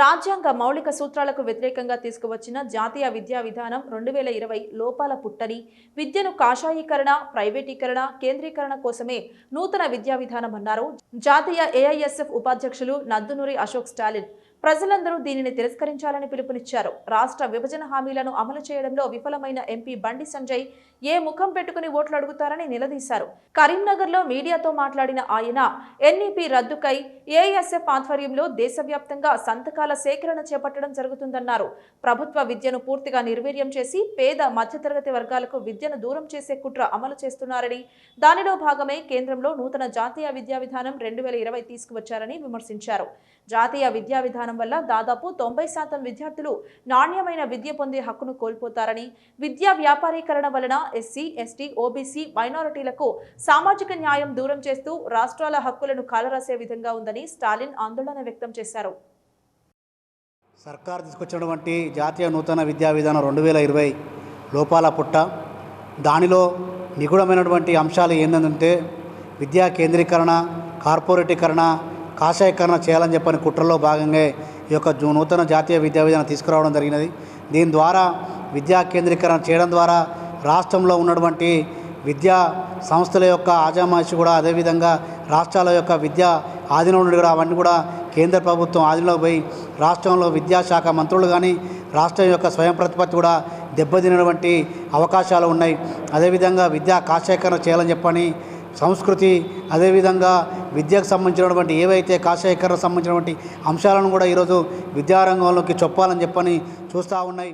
రాజ్యాంగ మౌలిక సూత్రాలకు వ్యతిరేకంగా తీసుకువచ్చిన జాతీయ విద్యా విధానం రెండు వేల ఇరవై లోపాల పుట్టని విద్యను కాషాయీకరణ ప్రైవేటీకరణ కేంద్రీకరణ కోసమే నూతన విద్యా విధానం అన్నారు. జాతీయ ఏఐఎస్ఎఫ్ ఉపాధ్యక్షులు నద్దునూరి అశోక్ స్టాలిన్. ప్రజలందరూ దీనిని తిరస్కరించాలని పిలుపునిచ్చారు. రాష్ట్ర విభజన హామీలను అమలు చేయడంలో విఫలమైన ఎంపీ బండి సంజయ్ ఏ ముఖం పెట్టుకుని ఓట్లు అడుగుతారని నిలదీశారు. కరీంనగర్లో మీడియాతో మాట్లాడిన ఆయన ఎన్ఈపీ రద్దుకై ఏఎస్ఎఫ్ ఆధ్వర్యంలో దేశవ్యాప్తంగా సంతకాల సేకరణ చేపట్టడం జరుగుతుందన్నారు. ప్రభుత్వ విద్యను పూర్తిగా నిర్వీర్యం చేసి పేద మధ్యతరగతి వర్గాలకు విద్యను దూరం చేసే కుట్ర అమలు చేస్తున్నారని దానిలో భాగమే కేంద్రంలో నూతన జాతీయ విద్యా విధానం రెండు వేల ఇరవై తీసుకువచ్చారని విమర్శించారు. జాతీయ విద్యా విధానం వల్ల దాదాపు తొంభై శాతం విద్యార్థులు నాణ్యమైన విద్య పొందే హక్కును కోల్పోతారని విద్యా వ్యాపారీకరణ వలన ఎస్సీ ఎస్టీ ఓబీసీ మైనారిటీలకు సామాజిక న్యాయం దూరం చేస్తూ రాష్ట్రాల హక్కులను కాలరాసే విధంగా ఉందని స్టాలిన్ ఆందోళన వ్యక్తం చేశారు. సర్కార్ తీసుకొచ్చినటువంటి జాతీయ నూతన విద్యా విధానం రెండు వేల ఇరవై లోపాల పుట్ట. దానిలో నిగూఢమైనటువంటి అంశాలు ఏంటంటే విద్యా కేంద్రీకరణ కార్పొరేటీకరణ కాషాయకరణ చేయాలని చెప్పని కుట్రలో భాగంగా ఈ యొక్క నూతన జాతీయ విద్యా విధానం తీసుకురావడం జరిగినది. దీని ద్వారా విద్యా కేంద్రీకరణ చేయడం ద్వారా రాష్ట్రంలో ఉన్నటువంటి విద్యా సంస్థల యొక్క ఆజామాషి కూడా అదేవిధంగా రాష్ట్రాల యొక్క విద్యా ఆధీనంలో కూడా అవన్నీ కూడా కేంద్ర ప్రభుత్వం ఆధీనంలో పోయి రాష్ట్రంలో విద్యాశాఖ మంత్రులు కానీ రాష్ట్రం యొక్క స్వయం ప్రతిపత్తి కూడా దెబ్బతినటువంటి అవకాశాలు ఉన్నాయి. అదేవిధంగా విద్యా కాషాయకరణ చేయాలని చెప్పని సంస్కృతి అదేవిధంగా విద్యకు సంబంధించినటువంటి ఏవైతే కాషాయకరణ సంబంధించినటువంటి అంశాలను కూడా ఈరోజు విద్యారంగంలోకి చొప్పాలని చెప్పని చూస్తూ ఉన్నాయి.